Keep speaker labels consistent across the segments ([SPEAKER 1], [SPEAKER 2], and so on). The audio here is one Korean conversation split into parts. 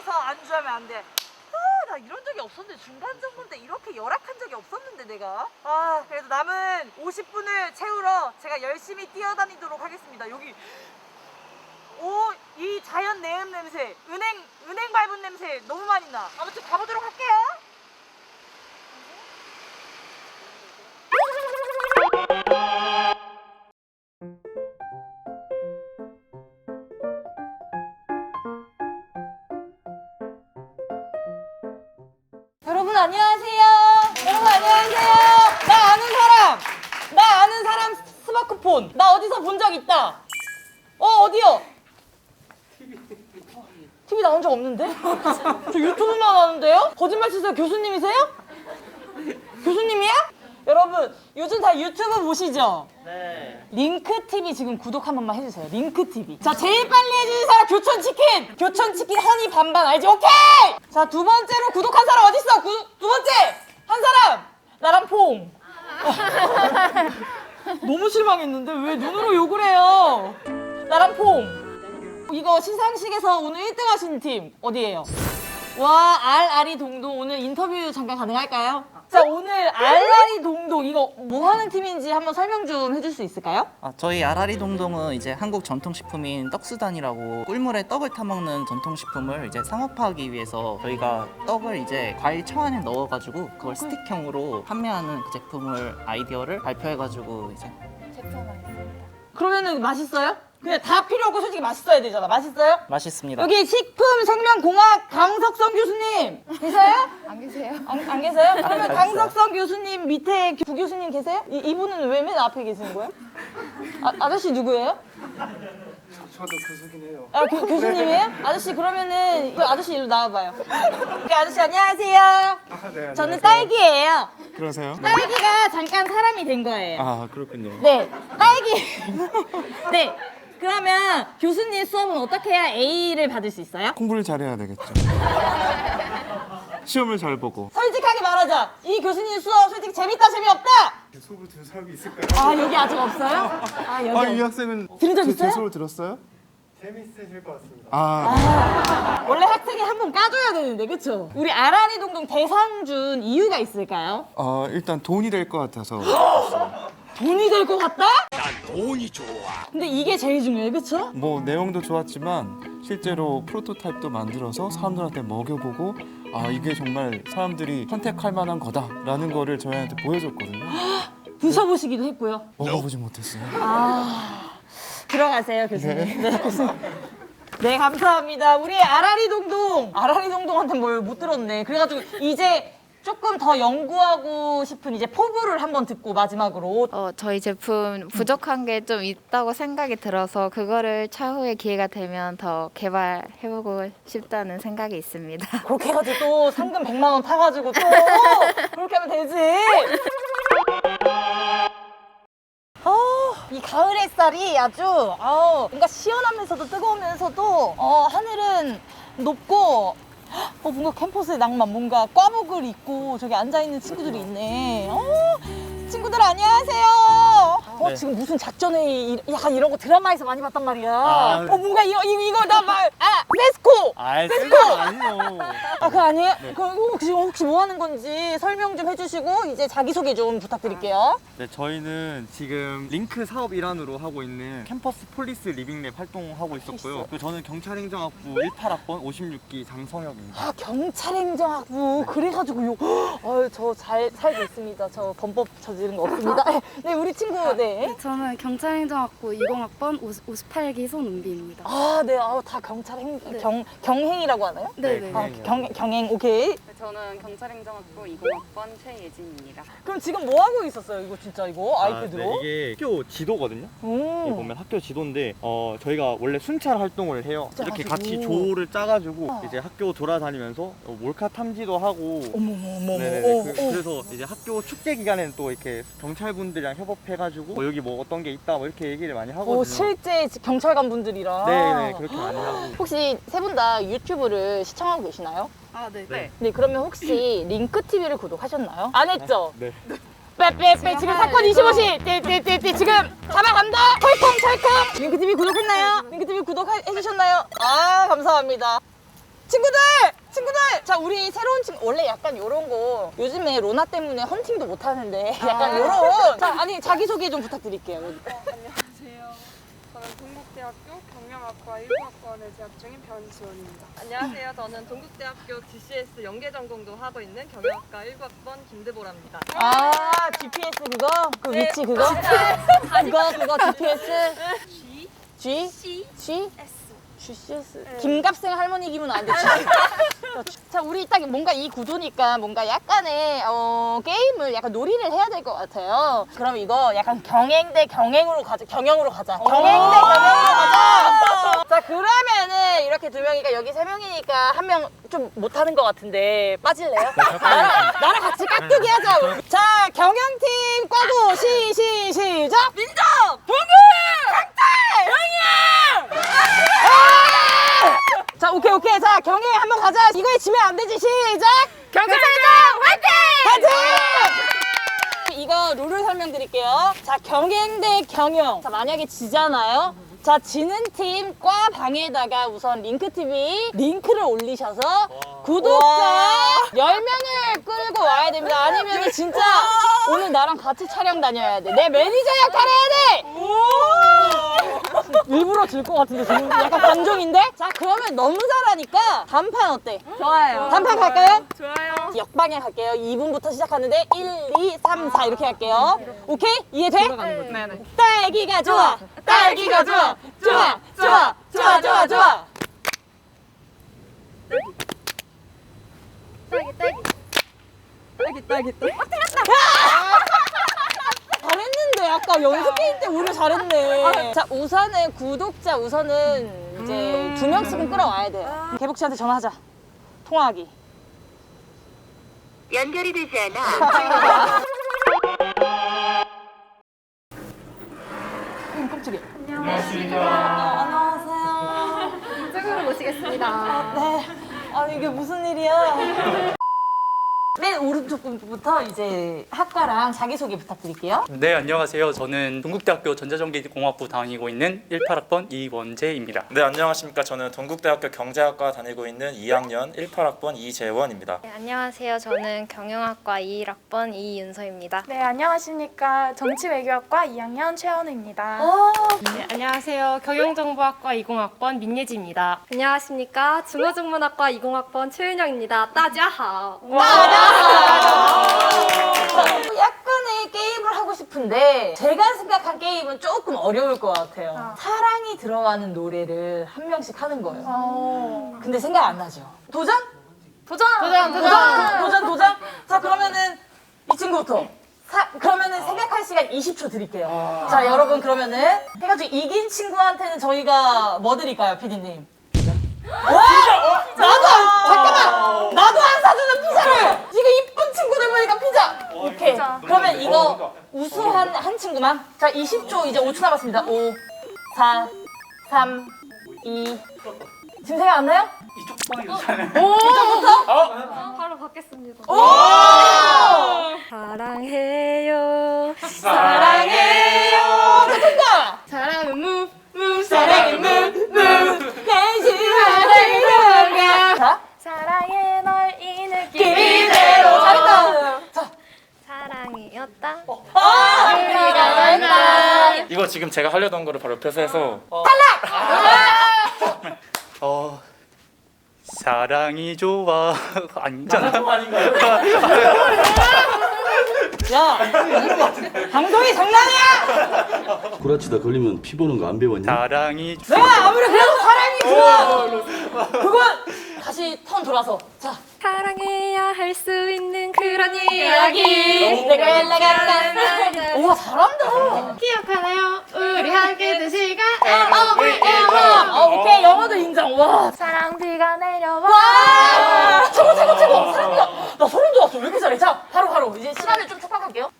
[SPEAKER 1] 상황에서 안주하면 안 돼. 아, 나 이런 적이 없었는데 중간 정도 때 이렇게 열악한 적이 없었는데 내가. 아, 그래도 남은 50분을 채우러 제가 열심히 뛰어다니도록 하겠습니다. 여기 오, 이 자연 내음 냄새, 은행 은행 밟은 냄새 너무 많이 나. 아무튼 가보도록 할게요. 스마트폰. 나 어디서 본 적 있다. 어 어디요? TV 나온 적 없는데? 저 유튜브만 하는데요? 거짓말 치세요. 교수님이세요? 교수님이야? 여러분 요즘 다 유튜브 보시죠?
[SPEAKER 2] 네.
[SPEAKER 1] 링크 TV 지금 구독 한 번만 해주세요. 링크 TV. 자 제일 빨리 해주는 사람 교촌 치킨. 교촌 치킨 허니 반반 알지? 오케이. 자 두 번째로 구독한 사람 어디 있어? 구, 두 번째 한 사람 나랑 퐁. 너무 실망했는데 왜 눈으로 욕을 해요? 나랑 퐁. 이거 시상식에서 오늘 1등 하신 팀 어디예요? 와 알아리 동동 오늘 인터뷰 잠깐 가능할까요? 자 오늘 알아리 동동 이거 뭐 하는 팀인지 한번 설명 좀 해줄 수 있을까요?
[SPEAKER 2] 아, 저희 아라리 동동은 이제 한국 전통식품인 떡수단이라고 꿀물에 떡을 타먹는 전통식품을 이제 상업화하기 위해서 저희가 떡을 이제 과일 청안에 넣어가지고 그걸 스틱형으로 판매하는 그 제품을 아이디어를 발표해가지고 이제
[SPEAKER 1] 그러면은 맛있어요? 그냥 다 필요 없고 솔직히 맛있어야 되잖아 맛있어요?
[SPEAKER 2] 맛있습니다.
[SPEAKER 1] 여기 식품생명공학 강석성 교수님 계세요?
[SPEAKER 3] 안 계세요?
[SPEAKER 1] 안, 안 계세요? 그러면 강석성 교수님 밑에 부 교수님 계세요? 이, 이분은 왜 맨 앞에 계시는 거예요? 아, 아저씨 누구예요?
[SPEAKER 4] 저도 교수긴 해요.
[SPEAKER 1] 아, 교, 교수님이에요? 아저씨 그러면은 그 아저씨 일로 나와봐요. 그 아저씨 안녕하세요.
[SPEAKER 4] 아, 네,
[SPEAKER 1] 저는
[SPEAKER 4] 안녕하세요.
[SPEAKER 1] 딸기예요.
[SPEAKER 4] 그러세요?
[SPEAKER 1] 딸기가 잠깐 사람이 된 거예요.
[SPEAKER 4] 아 그렇군요.
[SPEAKER 1] 네, 딸기. 네. 그러면 교수님 수업은 어떻게 해야 A를 받을 수 있어요?
[SPEAKER 4] 공부를 잘해야 되겠죠. 시험을 잘 보고.
[SPEAKER 1] 솔직하게 말하자. 이 교수님 수업 솔직히 재밌다 재미없다.
[SPEAKER 4] 수업을 들은 사람이 있을까요?
[SPEAKER 1] 아 여기 아직 없어요? 아 여기.
[SPEAKER 4] 아 이 학생은
[SPEAKER 1] 들은 적
[SPEAKER 4] 제-
[SPEAKER 1] 있어요?
[SPEAKER 4] 제 수업을 들었어요? 재밌으실 것 같습니다. 아,
[SPEAKER 1] 원래 학생이 한 번 까줘야 되는데 그쵸? 우리 아라니 동동 대상 준 이유가 있을까요?
[SPEAKER 4] 어 일단 돈이 될 것 같아서
[SPEAKER 1] 돈이 될 것 같다? 난 돈이 좋아. 근데 이게 제일 중요해, 그쵸?
[SPEAKER 4] 뭐 내용도 좋았지만 실제로 프로토타입도 만들어서 사람들한테 먹여보고 아 이게 정말 사람들이 선택할 만한 거다라는 거를 저희한테 보여줬거든요.
[SPEAKER 1] 드셔보시기도 했고요.
[SPEAKER 4] 먹어보지 못했어요.
[SPEAKER 1] 들어가세요, 교수님. 네, 교수님. 네, 감사합니다. 우리 아라리 동동. 아라리 동동한테 뭘 못 들었네. 그래가지고 이제 조금 더 연구하고 싶은 이제 포부를 한번 듣고 마지막으로
[SPEAKER 3] 어, 저희 제품 부족한 게 좀 있다고 생각이 들어서 그거를 차후에 기회가 되면 더 개발해보고 싶다는 생각이 있습니다.
[SPEAKER 1] 그렇게 해가지고 또 상금 100만 원 타가지고 또 그렇게 하면 되지. 어, 이 가을 햇살이 아주 어, 뭔가 시원하면서도 뜨거우면서도 어, 하늘은 높고 어, 뭔가 캠퍼스의 낭만 뭔가 꽈복을 입고 저기 앉아있는 친구들이 있네. 어, 친구들 안녕하세요. 어,
[SPEAKER 2] 네.
[SPEAKER 1] 지금 무슨 작전회의 이- 약간 이런 거 드라마에서 많이 봤단 말이야.
[SPEAKER 2] 아,
[SPEAKER 1] 어, 뭔가 이거 이거, 이거 나 말, 아.
[SPEAKER 2] 아, 생각 아니요.
[SPEAKER 1] 아, 그거 아니에요? 그럼 혹시, 혹시 뭐 하는 건지 설명 좀 해주시고, 이제 자기 소개 좀 부탁드릴게요.
[SPEAKER 5] 네, 저희는 지금 링크 사업 일환으로 하고 있는 캠퍼스 폴리스 리빙랩 활동하고 있었고요. 그리고 저는 경찰행정학부 18학번 56기 장성혁입니다.
[SPEAKER 1] 아, 경찰행정학부. 그래가지고, 요, 어, 저 잘 살고 있습니다. 저 범법 저지른 거 없습니다. 네, 우리 친구, 네.
[SPEAKER 6] 저는 경찰행정학부 20학번 58기 손은비입니다.
[SPEAKER 1] 아, 네. 아, 다 경찰행, 경, 경행이라고 하나요?
[SPEAKER 6] 네 네.
[SPEAKER 1] 아, 경, 경행, 오케이.
[SPEAKER 7] 저는 경찰행정학부 20학번 최예진입니다.
[SPEAKER 1] 그럼 지금 뭐 하고 있었어요? 이거 진짜 이거? 아이패드로?
[SPEAKER 5] 네, 이게 학교 지도거든요.
[SPEAKER 1] 음.
[SPEAKER 5] 여기 보면 학교 지도인데 어, 저희가 원래 순찰 활동을 해요. 이렇게
[SPEAKER 1] 짜가지고.
[SPEAKER 5] 같이 조를 짜가지고
[SPEAKER 1] 어.
[SPEAKER 5] 이제 학교 돌아다니면서 어, 몰카 탐지도 하고
[SPEAKER 1] 어머머머머.
[SPEAKER 5] 네네네. 그,
[SPEAKER 1] 어, 어.
[SPEAKER 5] 래서 이제 학교 축제 기간에는 또 이렇게 경찰분들이랑 협업해가지고 뭐 여기 뭐 어떤 게 있다 뭐 이렇게 얘기를 많이 하거든요.
[SPEAKER 1] 오, 실제 경찰관 분들이랑.
[SPEAKER 5] 네네 그렇게 많이 하고.
[SPEAKER 1] 혹시 세 분 다 유튜브를 시청하고 계시나요?
[SPEAKER 6] 아, 네.
[SPEAKER 5] 네.
[SPEAKER 1] 네, 그러면 혹시 링크 TV를 구독하셨나요? 안 했죠?
[SPEAKER 5] 네.
[SPEAKER 1] 빼빼빼 지금 사건 25시 떼떼떼떼 지금 잡아간다 털컹 털컹 링크 TV 구독했나요? 링크 TV 구독해주셨나요? 아 감사합니다 친구들! 친구들! 자, 우리 새로운 친구, 원래 약간 요런 거, 요즘에 로나 때문에 헌팅도 못 하는데, 약간 요런. 자, 아니, 자기소개 좀 부탁드릴게요.
[SPEAKER 8] 안녕하세요. 저는 동국대학교 경영학과 1학번에 재학 중인 변지원입니다.
[SPEAKER 9] 안녕하세요. 저는 동국대학교 GCS 연계 전공도 하고 있는 경영학과 1학번 김대보라입니다.
[SPEAKER 1] 아, GPS 그거? 그 위치 그거? 그거, 그거 GPS? G? G? C? G? S. GCS. 김갑생 할머니 기분 안 돼. 자, 우리 딱 뭔가 이 구조니까 뭔가 약간의 어, 게임을 약간 놀이를 해야 될 것 같아요. 그럼 이거 약간 경행 대 경행으로 가자. 경영으로 가자. 경행 대 경영으로 가자. 자, 그러면은 이렇게 두 명이니까 여기 세 명이니까 한 명 좀 못하는 것 같은데 빠질래요? 나랑, 나랑 같이 깍두기 하자. 자, 경영팀 꽈고 시, 시, 시작! 민정! 동글! 강탈! 영희야! 자, 오케이, 오케이. 자, 경혜 한번 가자. 이거에 지면 안 되지. 시작! 경찰장 화이팅! 화이팅! 이거 룰을 설명드릴게요. 자, 경행 대 경영. 자, 만약에 지잖아요. 자, 지는 팀과 방에다가 우선 링크TV 링크를 올리셔서 구독자 10명을 끌고 와야 됩니다. 아니면 진짜 오늘 나랑 같이 촬영 다녀야 돼. 내 매니저 역할 해야 돼! 일부러 질 것 같은데 지금 약간 관종인데? 자 그러면 너무 잘하니까 단판 어때?
[SPEAKER 9] 좋아요.
[SPEAKER 1] 단판 갈까요?
[SPEAKER 8] 좋아요.
[SPEAKER 1] 역방향 갈게요 2분부터 시작하는데 1, 2, 3, 4 이렇게 할게요 오케이? 이해돼?
[SPEAKER 9] 네네.
[SPEAKER 1] 딸기가 좋아 딸기가 좋아 좋아 좋아 좋아 좋아 좋아
[SPEAKER 9] 딸기 딸기 딸기.
[SPEAKER 1] 잘했는데 아까 연습 게임 때 오히려 잘했네 자 우선은 구독자 우선은 이제 두 명씩은 끌어와야 돼요 개복 씨한테 전화하자 통화하기
[SPEAKER 10] 연결이 되지 않아.
[SPEAKER 1] 깜짝이야. 안녕하십니까. 안녕하세요.
[SPEAKER 3] 이쪽으로 모시겠습니다.
[SPEAKER 1] 네. 아 이게 무슨 일이야? 맨 오른쪽 분부터 이제 학과랑 자기소개 부탁드릴게요.
[SPEAKER 11] 네, 안녕하세요. 저는 동국대학교 전자전기공학부 다니고 있는 18학번 이원재입니다.
[SPEAKER 12] 네 안녕하십니까 저는 동국대학교 경제학과 다니고 있는 2학년 18학번 이재원입니다
[SPEAKER 3] 네, 안녕하세요. 저는 경영학과 21학번 이윤서입니다.
[SPEAKER 8] 네, 안녕하십니까. 정치외교학과 2학년 최현우입니다.
[SPEAKER 7] 네, 안녕하세요. 경영정보학과 20학번 민예지입니다.
[SPEAKER 9] 안녕하십니까. 중어중문학과 20학번 최윤영입니다. 따지하오.
[SPEAKER 1] 약간의 게임을 하고 싶은데 제가 생각한 게임은 조금 어려울 것 같아요. 사랑이 들어가는 노래를 한 명씩 하는 거예요. 근데 생각 안 나죠? 도전? 도전! 도전! 도전! 도전! 도전! 자 그러면은 이 친구부터. 사, 그러면은 생각할 시간 20초 드릴게요. 자 여러분 그러면은 해가지고 이긴 친구한테는 저희가 뭐 드릴까요, 피디님? 와! 나도 안, 사주는 피자를! 지금 이쁜 친구들 보니까 피자! 오케이. 그러면 이거 우수한 한 친구만. 자, 20초 이제 5초 남았습니다. 5, 4, 3, 2. 지금 생각 안 나요?
[SPEAKER 11] 이쪽 방이 괜찮아요.
[SPEAKER 9] 바로 받겠습니다.
[SPEAKER 1] 오!
[SPEAKER 9] 사랑해요.
[SPEAKER 1] 사랑해요. 아, 우리가 만나.
[SPEAKER 12] 이거 지금 제가 하려던 거를 바로 옆에서 해서
[SPEAKER 11] 어, 사랑이 좋아. 아니잖아.
[SPEAKER 1] 야, 방송이 장난이야!
[SPEAKER 13] 구라치다 걸리면 피 보는 거 안 배웠냐?
[SPEAKER 11] 사랑이
[SPEAKER 1] 내가 아무리 그래도 사랑이 좋아. 그건 다시 턴 돌아서. 자,
[SPEAKER 9] 사랑해야 할 수 있는 그런
[SPEAKER 1] 이야기. 내가 연락할까? 우와 잘한다.
[SPEAKER 9] 기억하나요? 우리 함께 든 시간.
[SPEAKER 1] 어, 오케이 영어도 인정. 와.
[SPEAKER 9] 사랑 비가 내려와.
[SPEAKER 1] 와. 최고 최고 최고. 사랑이야. 나 소름 돋았어. 왜 이렇게 잘해? 자, 바로 바로 이제 시간을 좀 촉박할게요.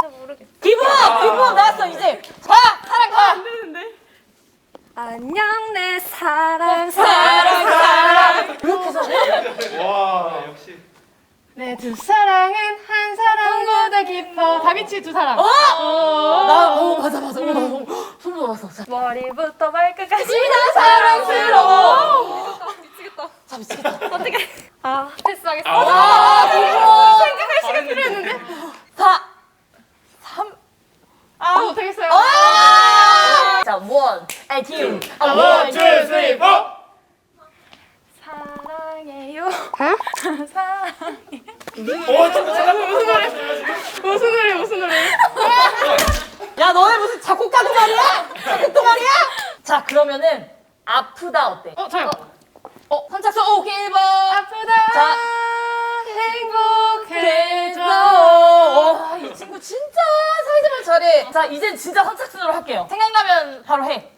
[SPEAKER 9] 잘 모르겠어.
[SPEAKER 1] 기부업 기부업 나왔어 이제. 자, 사랑 가.
[SPEAKER 9] 안녕 내 사랑
[SPEAKER 1] 사랑. 이렇게 잘해?
[SPEAKER 9] 내두 사랑은 한 사랑보다 깊어 다비치 두 사랑
[SPEAKER 1] 어? 나, 어 맞아 맞아. 어, 나 너무 소름 돋았어. 자,
[SPEAKER 9] 머리부터 발끝까지
[SPEAKER 1] 다 사랑스러워. 미치겠다. 자, 미치겠다.
[SPEAKER 8] 어떻게? 아 패스하겠습니다.
[SPEAKER 1] 아,
[SPEAKER 8] 생각할 시간 필요했는데.
[SPEAKER 1] 4, 3, 아,
[SPEAKER 8] 어, 되겠어요.
[SPEAKER 1] 아! 자, 원, 아, two, 아, 원, 투, 쓰리, 포.
[SPEAKER 8] 사랑해.
[SPEAKER 7] 무슨 노래 무슨 노래?
[SPEAKER 1] 야, 너네 무슨 작곡가 동아리야? 작곡 동아리야? 자, 그러면은 아프다 어때?
[SPEAKER 7] 어 저요.
[SPEAKER 1] 어, 선착순 오케이 1번.
[SPEAKER 8] 아프다.
[SPEAKER 1] 자,
[SPEAKER 8] 행복해져.
[SPEAKER 1] 와, 이 친구 진짜 사회생활 잘해. 자, 이젠 진짜 선착순으로 할게요. 생각나면 바로 해.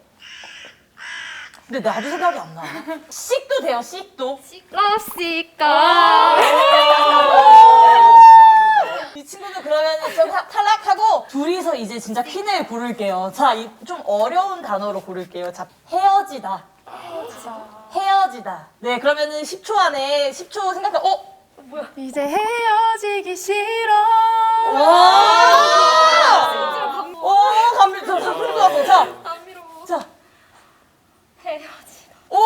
[SPEAKER 1] 근데 나도 생각이 안 나. 씩도 돼요, 씩도.
[SPEAKER 8] 러시까.
[SPEAKER 1] 이 친구는 그러면 좀 타- 탈락하고 둘이서 이제 진짜 퀸을 고를게요. 자, 이 좀 어려운 단어로 고를게요. 자, 헤어지다. 헤어지다. 네, 그러면은 10초 안에 10초 생각해. 어?
[SPEAKER 8] 이제 헤어지기 싫어.
[SPEAKER 1] 와! 오, 감미, 저, 저, 소름 돋았어. 자, 자,
[SPEAKER 8] 헤어지다.
[SPEAKER 1] 5,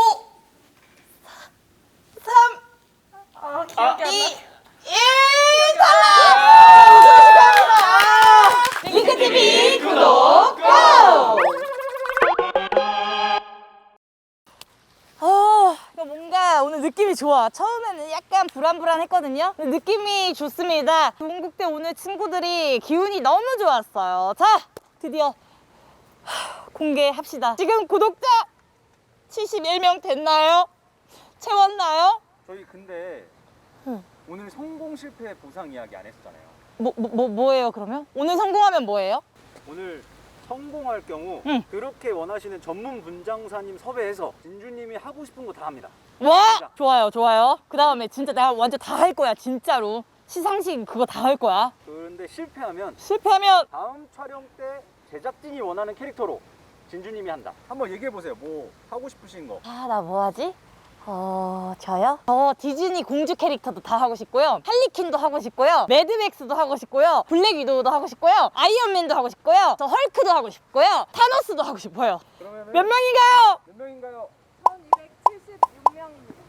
[SPEAKER 1] 3,
[SPEAKER 8] 아 기억이 안
[SPEAKER 1] 2,
[SPEAKER 8] 나.
[SPEAKER 1] 1, 탈락! 우승 축하합니다! 링크TV 구독, 고! 아, 이거 뭔가 오늘 느낌이 좋아. 처음에는 약간 불안불안했거든요. 근데 느낌이 좋습니다. 동국대 오늘 친구들이 기운이 너무 좋았어요. 자, 드디어 하, 공개합시다. 지금 구독자 71명 됐나요? 채웠나요?
[SPEAKER 5] 저희 근데 오늘 성공 실패 보상 이야기 안 했었잖아요.
[SPEAKER 1] 뭐, 뭐, 뭐, 뭐예요, 그러면? 오늘 성공하면 뭐예요?
[SPEAKER 14] 오늘 성공할 경우
[SPEAKER 1] 응.
[SPEAKER 14] 그렇게 원하시는 전문 분장사님 섭외해서 진주님이 하고 싶은 거 다 합니다.
[SPEAKER 1] 와! 좋아요, 좋아요. 그 다음에 진짜 내가 완전 다 할 거야, 진짜로. 시상식 그거 다 할 거야.
[SPEAKER 14] 그런데 실패하면
[SPEAKER 1] 실패하면
[SPEAKER 14] 다음 촬영 때 제작진이 원하는 캐릭터로 진주님이 한다.
[SPEAKER 5] 한번 얘기해 보세요. 뭐 하고 싶으신 거.
[SPEAKER 1] 아, 나 뭐 하지? 어, 저요? 저 디즈니 공주 캐릭터도 다 하고 싶고요. 할리퀸도 하고 싶고요. 매드맥스도 하고 싶고요. 블랙 위도우도 하고 싶고요. 아이언맨도 하고 싶고요. 저 헐크도 하고 싶고요. 타노스도 하고 싶어요.
[SPEAKER 5] 그러면은
[SPEAKER 1] 몇 명인가요?
[SPEAKER 5] 몇 명인가요?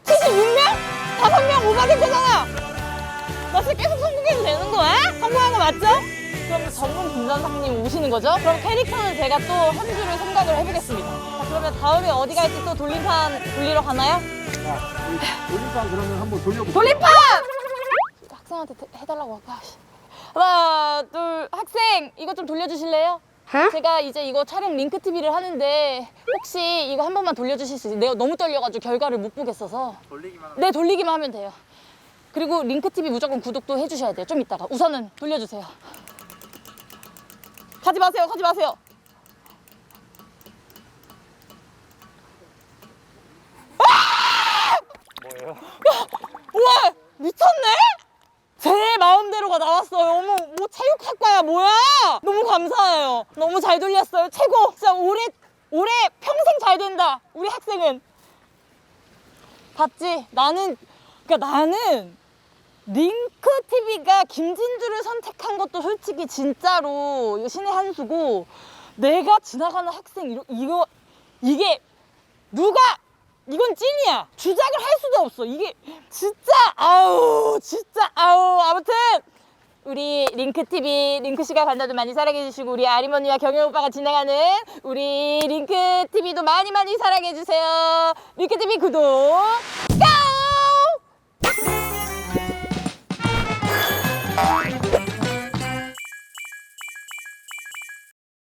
[SPEAKER 1] 76명? 다섯 명 오바된 거잖아! 나 지금 계속 성공해도 되는 거야? 성공한 거 맞죠? 그럼 전문 분장사님 오시는 거죠? 그럼 캐릭터는 제가 또 한 줄을 생각을 해보겠습니다. 자, 그러면 다음에 어디 갈지 또 돌림판 돌리러 가나요?
[SPEAKER 14] 돌림판 그러면 한번 돌려볼게요.
[SPEAKER 1] 돌림판! 학생한테 대- 해달라고 할까? 씨. 하나, 둘, 학생 이거 좀 돌려주실래요? 제가 이제 이거 촬영 링크 TV를 하는데 혹시 이거 한 번만 돌려주실 수 있어요? 내가 너무 떨려가지고 결과를 못 보겠어서.
[SPEAKER 5] 돌리기만
[SPEAKER 1] 네, 돌리기만 하면 돼요. 그리고 링크 TV 무조건 구독도 해주셔야 돼요. 좀 이따가 우선은 돌려주세요. 가지 마세요, 가지 마세요.
[SPEAKER 5] 뭐예요?
[SPEAKER 1] 우와 미쳤네? 제 마음대로가 나왔어요. 어머 뭐 체육학과야 뭐야? 너무 감사해요. 너무 잘 돌렸어요. 최고. 진짜 올해 올해 평생 잘 된다. 우리 학생은 봤지? 나는 그러니까 나는 링크 TV가 김진주를 선택한 것도 솔직히 진짜로 신의 한 수고 내가 지나가는 학생 이거 이게 누가 이건 찐이야. 주작을 할 수도 없어. 이게 진짜 아우 진짜 아우. 아무튼 우리 링크 TV 링크 씨가 간다도 많이 사랑해 주시고 우리 아림 언니와 경영 오빠가 진행하는 우리 링크 TV도 많이 많이 사랑해 주세요. 링크 TV 구독 고!